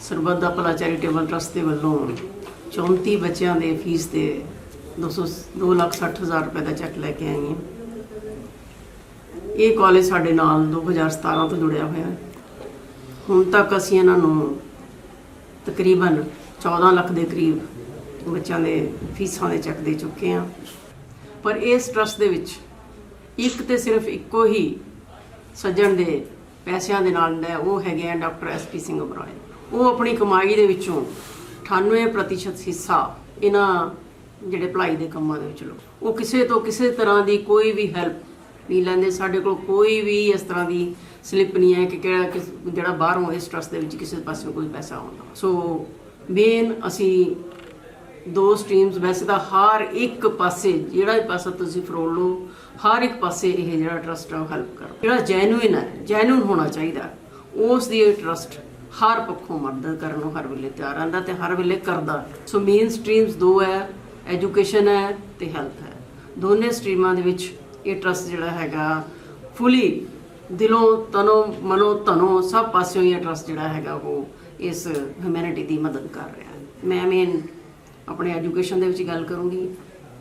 ਸਰਬੱਤ ਦਾ ਭਲਾ charitable trust ਦੇ ਵੱਲੋਂ 34 ਬੱਚਿਆਂ ਦੇ ਫੀਸ ਦੇ 200 ਦੋ ਲੱਖ ਸੱਠ ਹਜ਼ਾਰ ਰੁਪਏ ਦਾ ਚੈੱਕ ਲੈ ਕੇ ਆਈ ਹਾਂ। ਇਹ ਕਾਲਜ ਸਾਡੇ ਨਾਲ 2017 ਤੋਂ ਜੁੜਿਆ ਹੋਇਆ ਹੈ। ਹੁਣ ਤੱਕ ਅਸੀਂ ਇਹਨਾਂ ਨੂੰ ਤਕਰੀਬਨ 14 ਲੱਖ ਦੇ ਕਰੀਬ ਬੱਚਿਆਂ ਦੇ ਫੀਸਾਂ ਦੇ ਚੈੱਕ ਦੇ ਚੁੱਕੇ ਹਾਂ। ਪਰ ਇਸ ਟਰਸਟ ਦੇ ਵਿੱਚ ਇੱਕ ਤੇ ਸਿਰਫ ਇੱਕੋ ਹੀ ਸੱਜਣ ਦੇ ਪੈਸਿਆਂ ਦੇ ਨਾਲ ਹੈ ਉਹ ਹੈਗੇ ਆ ਡਾਕਟਰ ਐਸਪੀ ਸਿੰਘ ਉਬਰਾਏ ਉਹ ਆਪਣੀ ਕਮਾਈ ਦੇ ਵਿੱਚੋਂ 98% ਹਿੱਸਾ ਇਹਨਾਂ ਜਿਹੜੇ ਭਲਾਈ ਦੇ ਕੰਮਾਂ ਦੇ ਵਿੱਚ ਲੋ ਉਹ ਕਿਸੇ ਤੋਂ ਕਿਸੇ ਤਰ੍ਹਾਂ ਦੀ ਕੋਈ ਵੀ ਹੈਲਪ ਨਹੀਂ ਲੈਂਦੇ। ਸਾਡੇ ਕੋਲ ਕੋਈ ਵੀ ਇਸ ਤਰ੍ਹਾਂ ਦੀ ਸਲਿੱਪ ਨਹੀਂ ਹੈ ਕਿ ਕਿਹੜਾ ਕਿਸ- ਜਿਹੜਾ ਬਾਹਰੋਂ ਇਸ ਟਰਸਟ ਦੇ ਵਿੱਚ ਕਿਸੇ ਪਾਸੇ ਕੋਈ ਪੈਸਾ ਆਉਂਦਾ। ਸੋ ਮੇਨ ਅਸੀਂ ਦੋ ਸਟਰੀਮਸ ਵੈਸੇ ਤਾਂ ਹਰ ਇੱਕ ਪਾਸੇ, ਜਿਹੜਾ ਵੀ ਪਾਸਾ ਤੁਸੀਂ ਫਰੋਲ ਲਓ, ਹਰ ਇੱਕ ਪਾਸੇ ਇਹ ਜਿਹੜਾ ਟਰਸਟ ਆ ਹੈਲਪ ਕਰੋ ਜਿਹੜਾ ਜੈਨੂਇਨ ਹੈ ਜੈਨੂਇਨ ਹੋਣਾ ਚਾਹੀਦਾ। ਉਸ ਦੀ ਇਹ ਟਰਸਟ ਹਰ ਪੱਖੋਂ ਮਦਦ ਕਰਨ ਨੂੰ ਹਰ ਵੇਲੇ ਤਿਆਰ ਰਹਿੰਦਾ ਤੇ ਹਰ ਵੇਲੇ ਕਰਦਾ। ਸੋ ਮੇਨ ਸਟਰੀਮਸ ਦੋ ਹੈ ਐਜੂਕੇਸ਼ਨ ਹੈ ਤੇ ਹੈਲਥ ਹੈ। ਦੋਨੇ ਸਟਰੀਮਾਂ ਦੇ ਵਿੱਚ ਇਹ ਟਰਸਟ ਜਿਹੜਾ ਹੈਗਾ, ਫੁੱਲੀ ਦਿਲੋਂ, ਤਨੋਂ, ਮਨੋਂ ਤਨੋਂ ਸਭ ਪਾਸਿਓਂ ਇਹ ਟਰਸਟ ਜਿਹੜਾ ਹੈਗਾ ਉਹ ਇਸ ਹਿਊਮੈਨਿਟੀ ਦੀ ਮਦਦ ਕਰ ਰਿਹਾ ਹੈ। ਮੈਂ ਮੇਨ ਆਪਣੇ ਐਜੂਕੇਸ਼ਨ ਦੇ ਵਿੱਚ ਗੱਲ ਕਰੂੰਗੀ।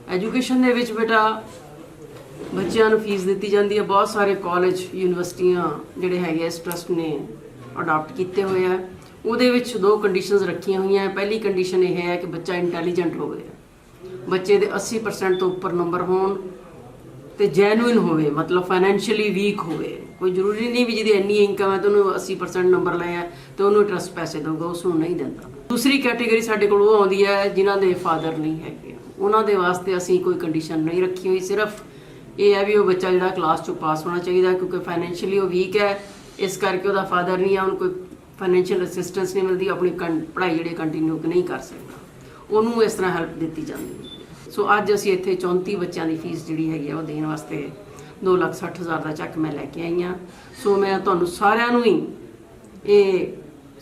ਐਜੂਕੇਸ਼ਨ ਦੇ ਵਿੱਚ ਬੇਟਾ ਬੱਚਿਆਂ ਨੂੰ ਫੀਸ ਦਿੱਤੀ ਜਾਂਦੀ ਹੈ। ਬਹੁਤ ਸਾਰੇ ਕਾਲਜ ਯੂਨੀਵਰਸਿਟੀਆਂ ਜਿਹੜੇ ਹੈਗੇ ਇਸ ਟਰਸਟ ਨੇ ਅਡਾਪਟ ਕੀਤੇ ਹੋਏ ਆ। ਉਹਦੇ ਵਿੱਚ ਦੋ ਕੰਡੀਸ਼ਨਸ ਰੱਖੀਆਂ ਹੋਈਆਂ ਹੈ। ਪਹਿਲੀ ਕੰਡੀਸ਼ਨ ਇਹ ਹੈ ਕਿ ਬੱਚਾ ਇੰਟੈਲੀਜੈਂਟ ਹੋਵੇ। ਬੱਚੇ ਦੇ 80% ਤੋਂ ਉੱਪਰ ਨੰਬਰ ਹੋਣ ਤੇ ਜੈਨੂਇਨ ਹੋਵੇ, ਮਤਲਬ ਫਾਈਨੈਂਸ਼ੀਅਲੀ ਵੀਕ ਹੋਵੇ। ਕੋਈ ਜ਼ਰੂਰੀ ਨਹੀਂ ਵੀ ਜਿਹਦੀ ਇੰਨੀ ਇਨਕਮ ਹੈ ਤੇ ਉਹਨੂੰ 80% ਨੰਬਰ ਲਿਆ ਤੇ ਉਹਨੂੰ ਟਰਸਟ ਪੈਸੇ ਦਊਗਾ, ਉਸ ਨੂੰ ਨਹੀਂ ਦਿੰਦਾ। ਦੂਸਰੀ ਕੈਟਾਗਰੀ ਸਾਡੇ ਕੋਲ ਉਹ ਆਉਂਦੀ ਹੈ ਜਿਨ੍ਹਾਂ ਦੇ ਫਾਦਰ ਨਹੀਂ ਹੈਗੇ। ਉਹਨਾਂ ਦੇ ਵਾਸਤੇ ਅਸੀਂ ਕੋਈ ਕੰਡੀਸ਼ਨ ਨਹੀਂ ਰੱਖੀ ਹੋਈ। ਸਿਰਫ ਇਹ ਹੈ ਵੀ ਉਹ ਬੱਚਾ ਜਿਹੜਾ ਕਲਾਸ ਚੋਂ ਪਾਸ ਹੋਣਾ ਚਾਹੀਦਾ ਕਿਉਂਕਿ ਫਾਈਨੈਂਸ਼ੀਅਲੀ ਉਹ ਵੀਕ ਹੈ। ਇਸ ਕਰਕੇ ਉਹਦਾ ਫਾਦਰ ਨਹੀਂ ਆ, ਉਹਨੂੰ ਕੋਈ ਫਾਈਨੈਂਸ਼ੀਅਲ ਅਸਿਸਟੈਂਸ ਨਹੀਂ ਮਿਲਦੀ, ਆਪਣੀ ਕੰ- ਪੜ੍ਹਾਈ ਜਿਹੜੀ ਕੰਟੀਨਿਊ ਨਹੀਂ ਕਰ ਸਕਦਾ। ਉਹਨੂੰ ਇਸ ਤਰ੍ਹਾਂ ਹੈਲਪ ਦਿੱਤੀ ਜਾਂਦੀ ਹੈ। ਸੋ ਅੱਜ ਅਸੀਂ ਇੱਥੇ 34 ਬੱਚਿਆਂ ਦੀ ਫੀਸ ਜਿਹੜੀ ਹੈਗੀ ਆ, ਉਹ ਦੇਣ ਵਾਸਤੇ 260000 ਦਾ ਚੱਕ ਮੈਂ ਲੈ ਕੇ ਆਈ ਹਾਂ। ਸੋ ਮੈਂ ਤੁਹਾਨੂੰ ਸਾਰਿਆਂ ਨੂੰ ਹੀ ਇਹ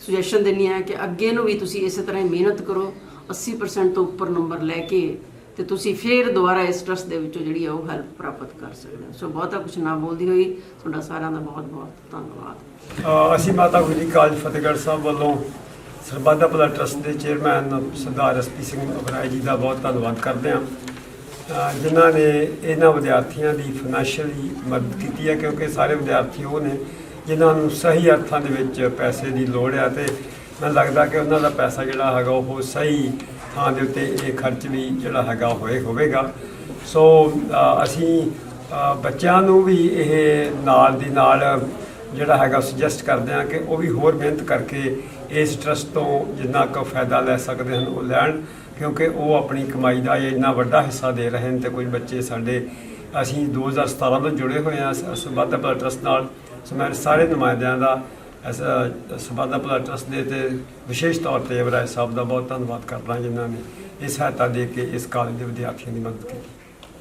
ਸੁਜੈਸ਼ਨ ਦਿੰਨੀ ਹੈ ਕਿ ਅੱਗੇ ਨੂੰ ਵੀ ਤੁਸੀਂ ਇਸੇ ਤਰ੍ਹਾਂ ਹੀ ਮਿਹਨਤ ਕਰੋ। 80% ਤੋਂ ਉੱਪਰ ਨੰਬਰ ਲੈ ਕੇ ਤੇ ਤੁਸੀਂ ਫੇਰ ਦੁਬਾਰਾ ਇਸ ਟਰਸਟ ਦੇ ਵਿੱਚੋਂ ਜਿਹੜੀ ਆ ਉਹ ਹੈਲਪ ਪ੍ਰਾਪਤ ਕਰ ਸਕਦੇ ਹੋ। ਸੋ ਬਹੁਤਾ ਕੁਝ ਨਾ ਬੋਲਦੀ ਹੋਈ, ਤੁਹਾਡਾ ਸਾਰਿਆਂ ਦਾ ਬਹੁਤ ਬਹੁਤ ਧੰਨਵਾਦ। ਅਸੀਂ ਮਾਤਾ ਗੁਜਰੀ ਕਾਲਜ ਫਤਿਹਗੜ੍ਹ ਸਾਹਿਬ ਵੱਲੋਂ ਸਰਬੱਧਾ ਭਲਾ ਟਰਸਟ ਦੇ ਚੇਅਰਮੈਨ ਸਰਦਾਰ ਐਸਪੀ ਸਿੰਘ ਅਬਰਾਏ ਜੀ ਦਾ ਬਹੁਤ ਧੰਨਵਾਦ ਕਰਦੇ ਹਾਂ। ਜਿਨ੍ਹਾਂ ਨੇ ਇਹਨਾਂ ਵਿਦਿਆਰਥੀਆਂ ਦੀ ਫਾਈਨੈਂਸ਼ੀਅਲੀ ਮਦਦ ਕੀਤੀ ਹੈ, ਕਿਉਂਕਿ ਸਾਰੇ ਵਿਦਿਆਰਥੀ ਉਹ ਨੇ ਜਿਨ੍ਹਾਂ ਨੂੰ ਸਹੀ ਅਰਥਾਂ ਦੇ ਵਿੱਚ ਪੈਸੇ ਦੀ ਲੋੜ ਹੈ ਤੇ ਮੈਨੂੰ ਲੱਗਦਾ ਕਿ ਉਹਨਾਂ ਦਾ ਪੈਸਾ ਜਿਹੜਾ ਹੈਗਾ ਉਹ ਸਹੀ ਥਾਂ ਦੇ ਉੱਤੇ ਇਹ ਖਰਚ ਵੀ ਜਿਹੜਾ ਹੈਗਾ ਹੋਏ ਹੋਵੇਗਾ। ਸੋ ਅਸੀਂ ਬੱਚਿਆਂ ਨੂੰ ਵੀ ਇਹ ਨਾਲ ਦੀ ਨਾਲ ਜਿਹੜਾ ਹੈਗਾ ਸੁਜੈਸਟ ਕਰਦੇ ਹਾਂ ਕਿ ਉਹ ਵੀ ਹੋਰ ਮਿਹਨਤ ਕਰਕੇ ਇਸ ਟਰਸਟ ਤੋਂ ਜਿੰਨਾ ਕੁ ਫਾਇਦਾ ਲੈ ਸਕਦੇ ਹਨ ਉਹ ਲੈਣ, ਕਿਉਂਕਿ ਉਹ ਆਪਣੀ ਕਮਾਈ ਦਾ ਇਹ ਇੰਨਾ ਵੱਡਾ ਹਿੱਸਾ ਦੇ ਰਹੇ ਹਨ ਤੇ ਕੁਝ ਬੱਚੇ ਸਾਡੇ, ਅਸੀਂ 2017 ਤੋਂ ਜੁੜੇ ਹੋਏ ਹਾਂ ਸਬੰਧ ਭਲਾ ਟਰਸਟ ਨਾਲ। ਸੋ ਮੈਂ ਸਾਰੇ ਨੁਮਾਇੰਦਿਆਂ ਦਾ ਇਸ ਸਬੰਧ ਭਲਾ ਟਰਸਟ ਦੇ ਤੇ ਵਿਸ਼ੇਸ਼ ਤੌਰ ਤੇ ਅਬਰਾਏ ਸਾਹਿਬ ਦਾ ਬਹੁਤ ਧੰਨਵਾਦ ਕਰਦਾ ਜਿਨ੍ਹਾਂ ਨੇ ਇਹ ਸਹਾਇਤਾ ਦੇ ਕੇ ਇਸ ਕਾਲਜ ਦੇ ਵਿਦਿਆਰਥੀਆਂ ਦੀ ਮਦਦ ਕੀਤੀ।